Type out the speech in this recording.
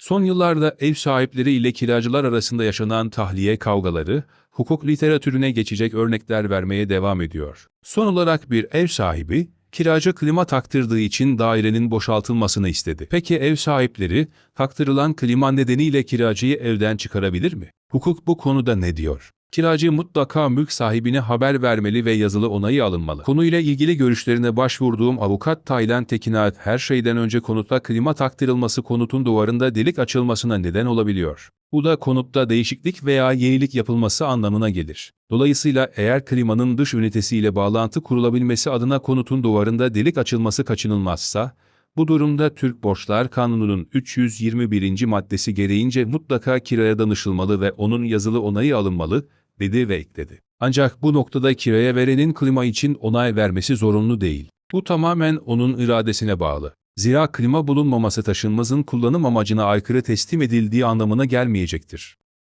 Son yıllarda ev sahipleri ile kiracılar arasında yaşanan tahliye kavgaları, hukuk literatürüne geçecek örnekler vermeye devam ediyor. Son olarak bir ev sahibi, kiracı klima taktırdığı için dairenin boşaltılmasını istedi. Peki ev sahipleri, taktırılan klima nedeniyle kiracıyı evden çıkarabilir mi? Hukuk bu konuda ne diyor? Kiracı mutlaka mülk sahibine haber vermeli ve yazılı onayı alınmalı. Konuyla ilgili görüşlerine başvurduğum avukat Taylan Tekinat her şeyden önce konutta klima taktırılması konutun duvarında delik açılmasına neden olabiliyor. Bu da konutta değişiklik veya yenilik yapılması anlamına gelir. Dolayısıyla eğer klimanın dış ünitesiyle bağlantı kurulabilmesi adına konutun duvarında delik açılması kaçınılmazsa, bu durumda Türk Borçlar Kanunu'nun 321. maddesi gereğince mutlaka kiraya danışılmalı ve onun yazılı onayı alınmalı, dedi ve ekledi. Ancak bu noktada kiraya verenin klima için onay vermesi zorunlu değil. Bu tamamen onun iradesine bağlı. Zira klima bulunmaması taşınmazın kullanım amacına aykırı teslim edildiği anlamına gelmeyecektir.